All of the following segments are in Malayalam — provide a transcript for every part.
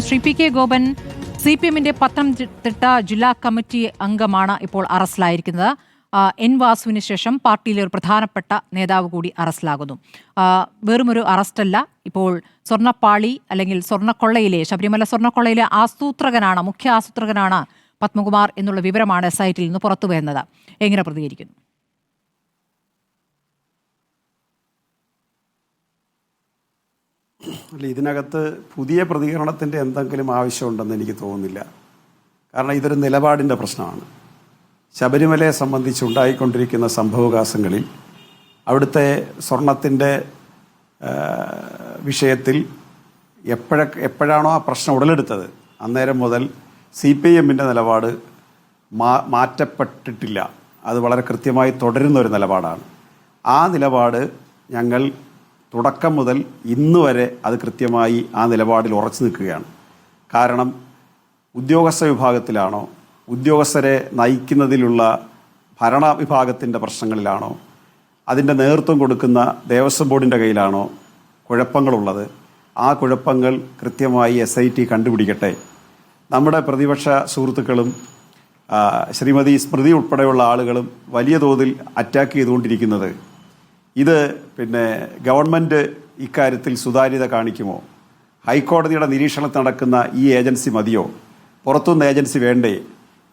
Shri P K Gopan C P എമ്മിന്റെ പത്തനംതിട്ട ജില്ലാ കമ്മിറ്റി അംഗമാണ് ഇപ്പോൾ അറസ്റ്റിലായിരിക്കുന്നത്. എൻ വാസുവിന് ശേഷം പാർട്ടിയിലെ ഒരു പ്രധാനപ്പെട്ട നേതാവ് കൂടി അറസ്റ്റിലാകുന്നു. വെറുമൊരു അറസ്റ്റല്ല. ഇപ്പോൾ സ്വർണപ്പാളി അല്ലെങ്കിൽ സ്വർണക്കൊള്ളയിലെ ശബരിമല സ്വർണക്കൊള്ളയിലെ ആസൂത്രകനാണ് മുഖ്യ ആസൂത്രകനാണ് പത്മകുമാർ എന്നുള്ള വിവരമാണ് എസ് ഐ ടിയിൽ നിന്ന് പുറത്തു വരുന്നത് എങ്ങനെ പ്രതികരിക്കുന്നു? അല്ല ഇതിനകത്ത് പുതിയ പ്രതികരണത്തിന്റെ എന്തെങ്കിലും ആവശ്യമുണ്ടെന്ന് എനിക്ക് തോന്നുന്നില്ല. കാരണം ഇതൊരു നിലപാടിന്റെ പ്രശ്നമാണ്. ശബരിമലയെ സംബന്ധിച്ച് ഉണ്ടായിക്കൊണ്ടിരിക്കുന്ന സംഭവവികാസങ്ങളിൽ അവിടുത്തെ സ്വർണത്തിന്റെ വിഷയത്തിൽ എപ്പോഴ എപ്പോഴാണോ ആ പ്രശ്നം ഉടലെടുത്തത് അന്നേരം മുതൽ സി പി എമ്മിന്റെ നിലപാട് മാ മാറ്റപ്പെട്ടിട്ടില്ല. അത് വളരെ കൃത്യമായി തുടരുന്ന ഒരു നിലപാടാണ്. ആ നിലപാട് ഞങ്ങൾ തുടക്കം മുതൽ ഇന്ന് വരെ അത് കൃത്യമായി ആ നിലപാടിൽ ഉറച്ചു നിൽക്കുകയാണ്. കാരണം ഉദ്യോഗസ്ഥ വിഭാഗത്തിലാണോ ഉദ്യോഗസ്ഥരെ നയിക്കുന്നതിലുള്ള ഭരണ വിഭാഗത്തിന്റെ പ്രശ്നങ്ങളിലാണോ അതിന്റെ നേതൃത്വം കൊടുക്കുന്ന ദേവസ്വം ബോർഡിന്റെ കയ്യിലാണോ കുഴപ്പങ്ങളുള്ളത് ആ കുഴപ്പങ്ങൾ കൃത്യമായി എസ് ഐ ടി കണ്ടുപിടിക്കട്ടെ. നമ്മുടെ പ്രതിപക്ഷ സുഹൃത്തുക്കളും ശ്രീമതി സ്മൃതി ഉൾപ്പെടെയുള്ള ആളുകളും വലിയ തോതിൽ അറ്റാക്ക് ചെയ്തുകൊണ്ടിരിക്കുന്നത് ഇത് പിന്നെ ഗവൺമെന്റ് ഇക്കാര്യത്തിൽ സുതാര്യത കാണിക്കുമോ? ഹൈക്കോടതിയുടെ നിരീക്ഷണത്തിൽ നടക്കുന്ന ഈ ഏജൻസി മതിയോ? പുറത്തുനിന്ന് ഏജൻസി വേണ്ടേ?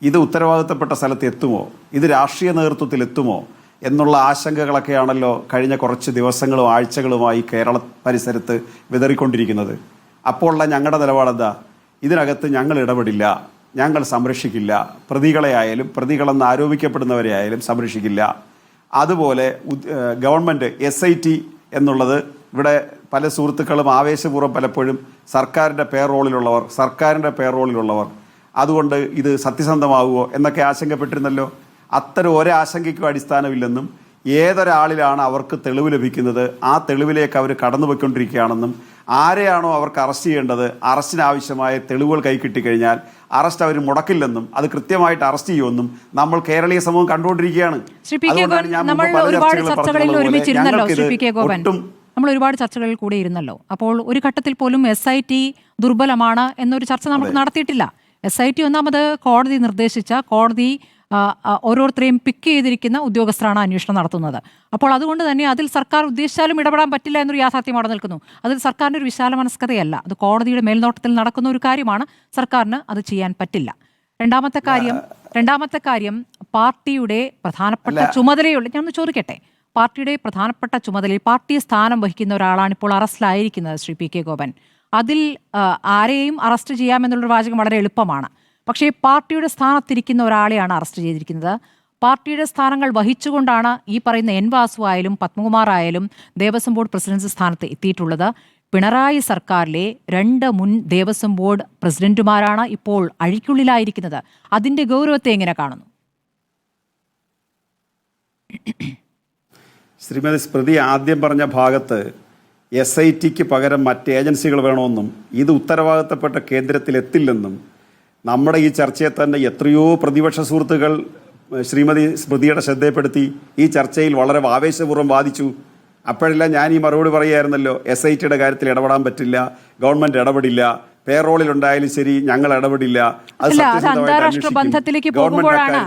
ഇത് ഉത്തരവാദിത്തപ്പെട്ട സ്ഥലത്ത് എത്തുമോ? ഇത് രാഷ്ട്രീയ നേതൃത്വത്തിൽ എത്തുമോ? എന്നുള്ള ആശങ്കകളൊക്കെയാണല്ലോ കഴിഞ്ഞ കുറച്ച് ദിവസങ്ങളും ആഴ്ചകളുമായി കേരള പരിസരത്ത് വിതറിക്കൊണ്ടിരിക്കുന്നത്. അപ്പോഴുള്ള ഞങ്ങളുടെ നിലപാടെന്താ? ഇതിനകത്ത് ഞങ്ങൾ ഇടപെടില്ല. ഞങ്ങൾ സംരക്ഷിക്കില്ല. പ്രതികളെ ആയാലും പ്രതികളെന്ന് ആരോപിക്കപ്പെടുന്നവരെ ആയാലും സംരക്ഷിക്കില്ല. അതുപോലെ ഗവൺമെന്റ് എസ് ഐ ടി എന്നുള്ളത് ഇവിടെ പല സുഹൃത്തുക്കളും ആവേശപൂർവം പലപ്പോഴും സർക്കാരിന്റെ പേറോളിലുള്ളവർ സർക്കാരിന്റെ പേറോളിലുള്ളവർ. അതുകൊണ്ട് ഇത് സത്യസന്ധമാവുമോ എന്നൊക്കെ ആശങ്കപ്പെട്ടിരുന്നല്ലോ. അത്തരം ഒരാശങ്കയ്ക്കും അടിസ്ഥാനമില്ലെന്നും ഏതൊരാളിലാണ് അവർക്ക് തെളിവ് ലഭിക്കുന്നത്? ആ തെളിവിലേക്ക് അവർ കടന്നു പോയിക്കൊണ്ടിരിക്കുകയാണെന്നും ആരെയാണോ അവർക്ക് അറസ്റ്റ് ചെയ്യേണ്ടത്? അറസ്റ്റിന് ആവശ്യമായ തെളിവുകൾ കൈ കിട്ടിക്കഴിഞ്ഞാൽ അറസ്റ്റ് അവർ മുടക്കില്ലെന്നും അത് കൃത്യമായിട്ട് അറസ്റ്റ് ചെയ്യുമെന്നും നമ്മൾ കേരളീയ സമൂഹം കണ്ടുകൊണ്ടിരിക്കുകയാണ്. നമ്മൾ ഒരുപാട് ചർച്ചകളിൽ ഒട്ടും നമ്മൾ ഒരുപാട് കൂടെ ഇരുന്നല്ലോ. അപ്പോൾ ഒരു ഘട്ടത്തിൽ പോലും എസ് ഐ ടി ദുർബലമാണ് എന്നൊരു ചർച്ച നമുക്ക് നടത്തിയിട്ടില്ല. എസ് ഐ ടി ഒന്നാമത് കോടതി നിർദ്ദേശിച്ച കോടതി ഓരോരുത്തരെയും പിക്ക് ചെയ്തിരിക്കുന്ന ഉദ്യോഗസ്ഥരാണ് അന്വേഷണം നടത്തുന്നത്. അപ്പോൾ അതുകൊണ്ട് തന്നെ അതിൽ സർക്കാർ ഉദ്ദേശിച്ചാലും ഇടപെടാൻ പറ്റില്ല എന്നൊരു യാഥാർത്ഥ്യം അവിടെ നിൽക്കുന്നു. അതിൽ സർക്കാരിന്റെ ഒരു വിശാല മനസ്കതയല്ല അത് കോടതിയുടെ മേൽനോട്ടത്തിൽ നടക്കുന്ന ഒരു കാര്യമാണ്. സർക്കാരിന് അത് ചെയ്യാൻ പറ്റില്ല. രണ്ടാമത്തെ കാര്യം രണ്ടാമത്തെ കാര്യം പാർട്ടിയുടെ പ്രധാനപ്പെട്ട ചുമതലയുള്ള ഞാനൊന്ന് ചോദിക്കട്ടെ? പാർട്ടിയുടെ പ്രധാനപ്പെട്ട ചുമതലയിൽ പാർട്ടി സ്ഥാനം വഹിക്കുന്ന ഒരാളാണ് ഇപ്പോൾ അറസ്റ്റിലായിരിക്കുന്നത് ശ്രീ പി കെ ഗോപൻ. അതിൽ ആരെയും അറസ്റ്റ് ചെയ്യാമെന്നുള്ളൊരു വാചകം വളരെ എളുപ്പമാണ്. പക്ഷേ പാർട്ടിയുടെ സ്ഥാനത്തിരിക്കുന്ന ഒരാളെയാണ് അറസ്റ്റ് ചെയ്തിരിക്കുന്നത്. പാർട്ടിയുടെ സ്ഥാനങ്ങൾ വഹിച്ചുകൊണ്ടാണ് ഈ പറയുന്ന എൻ വാസു ആയാലും പത്മകുമാർ ആയാലും ദേവസ്വം ബോർഡ് പ്രസിഡന്റ് സ്ഥാനത്ത് എത്തിയിട്ടുള്ളത്. പിണറായി സർക്കാരിലെ രണ്ട് മുൻ ദേവസ്വം ബോർഡ് പ്രസിഡന്റുമാരാണ് ഇപ്പോൾ അഴിക്കുള്ളിലായിരിക്കുന്നത്. അതിന്റെ ഗൗരവത്തെ എങ്ങനെ കാണുന്നു? ശ്രീമതി സ്മൃതി ആദ്യം പറഞ്ഞ ഭാഗത്ത് എസ് ഐ ടിക്ക് പകരം മറ്റ് ഏജൻസികൾ വേണമെന്നും ഇത് ഉത്തരവാദിത്തപ്പെട്ട കേന്ദ്രത്തിൽ എത്തില്ലെന്നും നമ്മുടെ ഈ ചർച്ചയെ തന്നെ എത്രയോ പ്രതിപക്ഷ സുഹൃത്തുക്കൾ ശ്രീമതി സ്മൃതിയുടെ ശ്രദ്ധയപ്പെടുത്തി ഈ ചർച്ചയിൽ വളരെ ആവേശപൂർവം വാദിച്ചു. അപ്പോഴെല്ലാം ഞാൻ ഈ മറുപടി പറയുമായിരുന്നല്ലോ എസ് ഐ ടിയുടെ കാര്യത്തിൽ ഇടപെടാൻ പറ്റില്ല ഗവൺമെന്റ് ഇടപെടില്ല പേറോളിൽ ഉണ്ടായാലും ശരി ഞങ്ങൾ ഇടപെടില്ല അത് അന്താരാഷ്ട്ര ബന്ധത്തിലേക്ക് പോകുമ്പോഴാണ്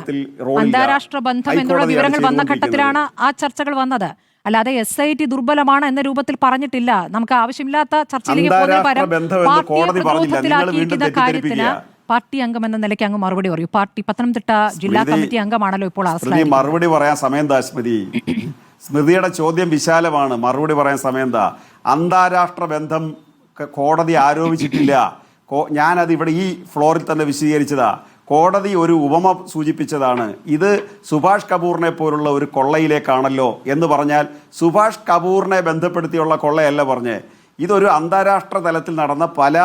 അന്താരാഷ്ട്ര ബന്ധം എന്നുള്ള വിവരങ്ങൾ വന്ന ഘട്ടത്തിലാണ് ആ ചർച്ചകൾ വന്നത്. അല്ലാതെ എസ് ഐ ടി ദുർബലമാണ് എന്ന രൂപത്തിൽ പറഞ്ഞിട്ടില്ല. നമുക്ക് ആവശ്യമില്ലാത്ത ചർച്ചയിലേക്ക് പോകുന്ന പരം പാർട്ടിയെ പ്രതിരോധത്തിലാക്കിയിരിക്കുന്ന കാര്യത്തിന്. പാർട്ടി അംഗം എന്ന നിലയ്ക്ക് അങ്ങ് മറുപടി പറയൂ. പാർട്ടി പത്തനംതിട്ട ജില്ലാ കമ്മിറ്റി അംഗമാണല്ലോ ഇപ്പോൾ മറുപടി പറയാൻ സമയം എന്താ സ്മൃതി? സ്മൃതിയുടെ ചോദ്യം വിശാലമാണ്. മറുപടി പറയാൻ സമയം എന്താ? അന്താരാഷ്ട്ര ബന്ധം കോടതി ആരോപിച്ചിട്ടില്ല. ഞാനത് ഇവിടെ ഈ ഫ്ലോറിൽ തന്നെ വിശദീകരിച്ചതാ. കോടതി ഒരു ഉപമ സൂചിപ്പിച്ചതാണ്. ഇത് സുഭാഷ് കപൂറിനെ പോലുള്ള ഒരു കൊള്ളയിലേക്കാണല്ലോ എന്ന് പറഞ്ഞാൽ സുഭാഷ് കപൂറിനെ ബന്ധപ്പെടുത്തിയുള്ള കൊള്ളയല്ല പറഞ്ഞേ. ഇതൊരു അന്താരാഷ്ട്ര തലത്തിൽ നടന്ന പല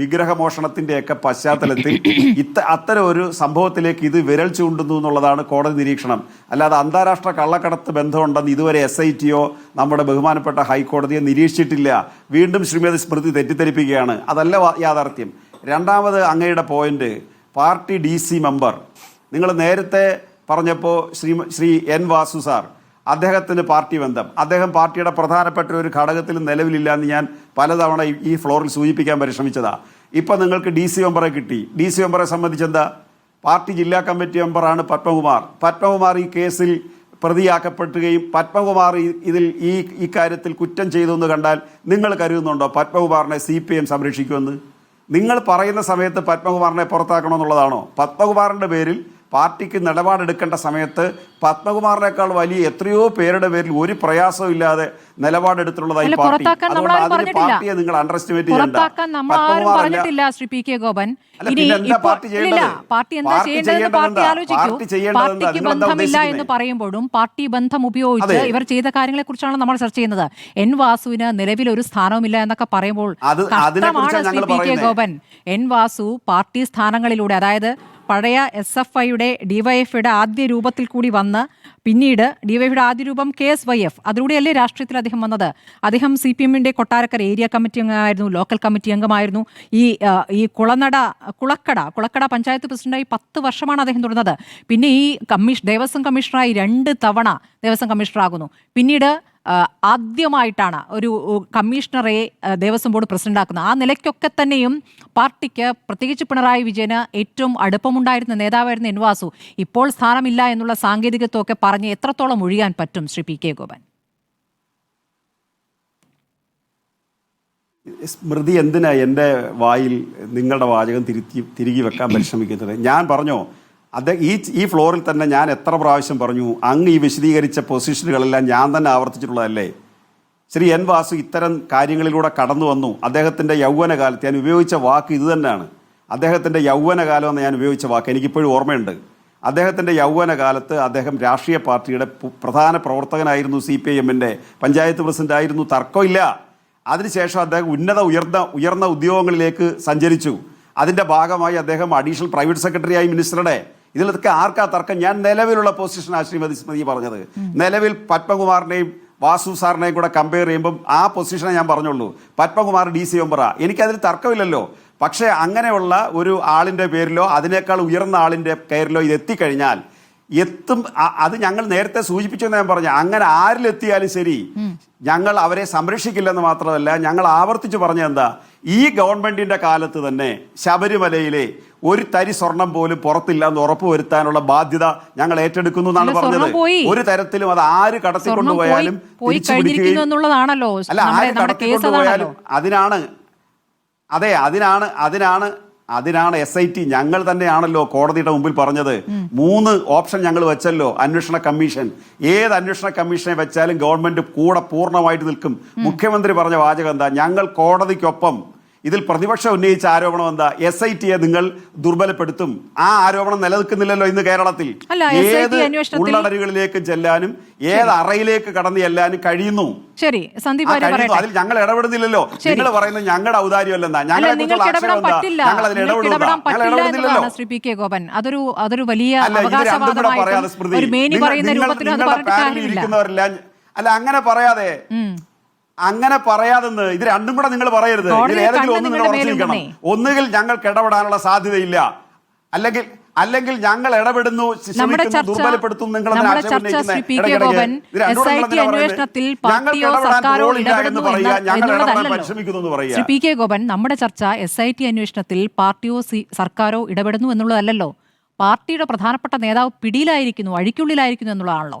വിഗ്രഹമോഷണത്തിന്റെയൊക്കെ പശ്ചാത്തലത്തിൽ ഇത്ത അത്തരം ഒരു സംഭവത്തിലേക്ക് ഇത് വിരൽ ചൂണ്ടുന്നു എന്നുള്ളതാണ് കോടതി നിരീക്ഷണം. അല്ലാതെ അന്താരാഷ്ട്ര കള്ളക്കടത്ത് ബന്ധമുണ്ടെന്ന് ഇതുവരെ എസ് ഐ ടിയോ നമ്മുടെ ബഹുമാനപ്പെട്ട ഹൈക്കോടതിയെ നിരീക്ഷിച്ചിട്ടില്ല. വീണ്ടും ശ്രീമതി സ്മൃതി തെറ്റിദ്ധരിപ്പിക്കുകയാണ്. അതല്ല യാഥാർത്ഥ്യം. രണ്ടാമത് അങ്ങയുടെ point party D C member നിങ്ങൾ നേരത്തെ പറഞ്ഞപ്പോൾ ശ്രീ ശ്രീ എൻ വാസു സാർ അദ്ദേഹത്തിന് പാർട്ടി ബന്ധം. അദ്ദേഹം പാർട്ടിയുടെ പ്രധാനപ്പെട്ട ഒരു ഘടകത്തിൽ നിലവിലില്ല എന്ന് ഞാൻ പലതവണ ഈ- ഫ്ലോറിൽ സൂചിപ്പിക്കാൻ പരിശ്രമിച്ചതാ. ഇപ്പം നിങ്ങൾക്ക് ഡി സി മെമ്പറെ കിട്ടി. ഡി സി മെമ്പറെ സംബന്ധിച്ച് എന്താ? പാർട്ടി ജില്ലാ കമ്മിറ്റി മെമ്പറാണ് പത്മകുമാർ. പത്മകുമാർ ഈ കേസിൽ പ്രതിയാക്കപ്പെടുകയും പത്മകുമാർ ഇതിൽ ഈ ഇക്കാര്യത്തിൽ കുറ്റം ചെയ്തു എന്ന് കണ്ടാൽ നിങ്ങൾ കരുതുന്നുണ്ടോ പത്മകുമാറിനെ സി പി എം സംരക്ഷിക്കുമെന്ന്? നിങ്ങൾ പറയുന്ന സമയത്ത് പത്മകുമാറിനെ പുറത്താക്കണമെന്നുള്ളതാണോ? പത്മകുമാറിന്റെ പേരിൽ പാർട്ടിക്ക് നിലപാടെടുക്കേണ്ട സമയത്ത് പത്മകുമാറിനേക്കാൾ വലിയ എത്രയോ പേരുടെ പേരിൽ ഒരു പ്രയാസവും ഇല്ലാതെ നിലപാടെടുത്തിട്ടുള്ളതായി പാർട്ടി. നമ്മൾ അതുകൊണ്ട് അതിന്. പാർട്ടിയെ നിങ്ങൾ അണ്ടർ എസ്റ്റിമേറ്റ് ചെയ്യേണ്ടത്? പറയുമ്പോഴും പാർട്ടി ബന്ധം ഉപയോഗിച്ച് ഇവർ ചെയ്ത കാര്യങ്ങളെ കുറിച്ചാണ് നമ്മൾ ചർച്ച ചെയ്യുന്നത്. എൻ വാസുവിന് നിലവിൽ ഒരു സ്ഥാനവുമില്ല എന്നൊക്കെ പറയുമ്പോൾ. ഗോപൻ. എൻ വാസു പാർട്ടി സ്ഥാനങ്ങളിലൂടെ അതായത് പഴയ എസ് എഫ് ഐയുടെ ഡിവൈഎഫ്ഐയുടെ ആദ്യ രൂപത്തിൽ കൂടി വന്ന് പിന്നീട് ഡിവൈഎഫ്ഐയുടെ ആദ്യ രൂപം കെ എസ് വൈ എഫ്. അതിലൂടെയല്ലേ രാഷ്ട്രീയത്തിൽ അദ്ദേഹം വന്നത്? അദ്ദേഹം സി പി എമ്മിന്റെ കൊട്ടാരക്കര ഏരിയ കമ്മിറ്റി അംഗമായിരുന്നു ലോക്കൽ കമ്മിറ്റി അംഗമായിരുന്നു. ഈ ഈ കുളനട കുളക്കട കുളക്കട പഞ്ചായത്ത് പ്രസിഡന്റായി പത്ത് വർഷമാണ് അദ്ദേഹം തുടർന്നത്. പിന്നെ ഈ കമ്മീഷൻ ദേവസ്വം കമ്മീഷണറായി രണ്ട് തവണ ദേവസ്വം കമ്മീഷണറാകുന്നു. പിന്നീട് ആദ്യമായിട്ടാണ് ഒരു കമ്മീഷണറെ ദേവസ്വം ബോർഡ് പ്രസിഡന്റാക്കുന്നത് ആ നിലയ്ക്കൊക്കെ തന്നെയും പാർട്ടിക്ക് പ്രത്യേകിച്ച് പിണറായി വിജയന് ഏറ്റവും അടുപ്പമുണ്ടായിരുന്ന നേതാവായിരുന്ന എൻവാസു ഇപ്പോൾ സ്ഥാനമില്ല എന്നുള്ള സാങ്കേതികത്വമൊക്കെ പറഞ്ഞ് എത്രത്തോളം ഒഴിയാൻ പറ്റും ശ്രീ പി കെ ഗോപൻ? സ്മൃതി എന്തിനാ എന്റെ വായിൽ നിങ്ങളുടെ വാചകം തിരുത്തി തിരികെ വെക്കാൻ പരിശ്രമിക്കുന്നത്? ഞാൻ പറഞ്ഞോ അദ്ദേഹം ഈ ഈ ഫ്ലോറിൽ തന്നെ ഞാൻ എത്ര പ്രാവശ്യം പറഞ്ഞു അങ്ങ് ഈ വിശദീകരിച്ച പൊസിഷനുകളെല്ലാം ഞാൻ തന്നെ ആവർത്തിച്ചിട്ടുള്ളതല്ലേ? ശ്രീ എൻ വാസു ഇത്തരം കാര്യങ്ങളിലൂടെ കടന്നു വന്നു. അദ്ദേഹത്തിന്റെ യൗവനകാലത്ത് ഞാൻ ഉപയോഗിച്ച വാക്ക് ഇത് തന്നെയാണ്. അദ്ദേഹത്തിന്റെ യൗവനകാലം എന്ന് ഞാൻ ഉപയോഗിച്ച വാക്ക് എനിക്കിപ്പോഴും ഓർമ്മയുണ്ട്. അദ്ദേഹത്തിന്റെ യൗവനകാലത്ത് അദ്ദേഹം രാഷ്ട്രീയ പാർട്ടിയുടെ പ്രധാന പ്രവർത്തകനായിരുന്നു സി പി ഐ എമ്മിന്റെ. പഞ്ചായത്ത് പ്രസിഡന്റ് ആയിരുന്നു. തർക്കമില്ല അതിനുശേഷം അദ്ദേഹം ഉന്നത ഉയർന്ന ഉയർന്ന ഉദ്യോഗങ്ങളിലേക്ക് സഞ്ചരിച്ചു. അതിന്റെ ഭാഗമായി അദ്ദേഹം അഡീഷണൽ പ്രൈവറ്റ് സെക്രട്ടറിയായി മിനിസ്റ്ററുടെ. ഇതിലൊക്കെ ആർക്കാ തർക്കം? ഞാൻ നിലവിലുള്ള പൊസിഷൻ ശ്രീമതി സ്മൃതി പറഞ്ഞത്. നിലവിൽ പത്മകുമാറിനെയും വാസു സാറിനെയും കൂടെ കമ്പയർ ചെയ്യുമ്പം ആ പൊസിഷനെ ഞാൻ പറഞ്ഞുള്ളൂ. പത്മകുമാർ ഡി സി മെമ്പറാ എനിക്കതിൽ തർക്കമില്ലല്ലോ. പക്ഷേ അങ്ങനെയുള്ള ഒരു ആളിന്റെ പേരിലോ അതിനേക്കാൾ ഉയർന്ന ആളിന്റെ പേരിലോ ഇത് എത്തിക്കഴിഞ്ഞാൽ എത്തും അത് ഞങ്ങൾ നേരത്തെ സൂചിപ്പിച്ചെന്ന് ഞാൻ പറഞ്ഞു. അങ്ങനെ ആരിലെത്തിയാലും ശരി. ഞങ്ങൾ അവരെ സംരക്ഷിക്കില്ലെന്ന് മാത്രമല്ല ഞങ്ങൾ ആവർത്തിച്ച് പറഞ്ഞ എന്താ? ഈ ഗവൺമെന്റിന്റെ കാലത്ത് തന്നെ ശബരിമലയിലെ ഒരു തരി സ്വർണം പോലും പുറത്തില്ല എന്ന് ഉറപ്പുവരുത്താനുള്ള ബാധ്യത ഞങ്ങൾ ഏറ്റെടുക്കുന്നു എന്നാണ് പറഞ്ഞത്. ഒരു തരത്തിലും അത് ആര് കടത്തിക്കൊണ്ടുപോയാലും എന്നുള്ളതാണല്ലോ. അല്ല ആര് കടത്തിക്കൊണ്ടുപോയാലും അതിനാണ് അതെ അതിനാണ് അതിനാണ് അതിനാണ് എസ് ഐ ടി ഞങ്ങൾ തന്നെയാണല്ലോ കോടതിയുടെ മുമ്പിൽ പറഞ്ഞത്. മൂന്ന് ഓപ്ഷൻ ഞങ്ങൾ വെച്ചല്ലോ അന്വേഷണ കമ്മീഷൻ. ഏത് അന്വേഷണ കമ്മീഷനെ വെച്ചാലും ഗവൺമെന്റ് കൂടെ പൂർണമായിട്ട് നിൽക്കും. മുഖ്യമന്ത്രി പറഞ്ഞ വാചകം എന്താ? ഞങ്ങൾ കോടതിക്കൊപ്പം ഇതിൽ പ്രതിപക്ഷം ഉന്നയിച്ച ആരോപണം എന്താ? എസ് ഐ ടിയെ നിങ്ങൾ ദുർബലപ്പെടുത്തും. ആ ആരോപണം നിലനിൽക്കുന്നില്ലല്ലോ ഇന്ന് കേരളത്തിൽ. ഏത് ഉള്ളടരുകളിലേക്ക് ചെല്ലാനും ഏത് അറയിലേക്ക് കടന്നു ചെല്ലാനും കഴിയുന്നു? ശരി സന്ദീപ് അതിൽ ഞങ്ങൾ ഇടപെടുന്നില്ലല്ലോ. നിങ്ങൾ പറയുന്നത് ഞങ്ങളുടെ ഔദാര്യമല്ലെന്നാ ഞങ്ങളെ ഞങ്ങൾ അതിൽ ഇടപെടുന്നില്ലല്ലോ. Shri P K Gopan. അതൊരു അതൊരു വലിയ പറയാതെ സ്മൃതി. ഇരിക്കുന്നവരെല്ലാം അല്ല അങ്ങനെ പറയാതെ അങ്ങനെ പറയാതെന്ന് ഇത് രണ്ടും കൂടെ നിങ്ങൾ പറയരുത്. ഇതിൽ ഏതെങ്കിലും ഒന്ന് നിങ്ങൾ ഉറച്ചിരിക്കണം ഒന്നുകിൽ ഞങ്ങൾക്ക് ഇടപെടാനുള്ള സാധ്യതയില്ല. അല്ലെങ്കിൽ അല്ലെങ്കിൽ ഞങ്ങൾ ഇടപെടുന്നു ദുർബലപ്പെടുത്തുന്നു ശ്രീ പി കെ ഗോപൻ നമ്മുടെ ചർച്ച എസ് ഐ ടി അന്വേഷണത്തിൽ പാർട്ടിയോ സർക്കാരോ ഇടപെടുന്നു എന്നുള്ളതല്ലല്ലോ. പാർട്ടിയുടെ പ്രധാനപ്പെട്ട നേതാവ് പിടിയിലായിരിക്കുന്നു അഴിക്കുള്ളിലായിരിക്കുന്നു എന്നുള്ളതാണല്ലോ.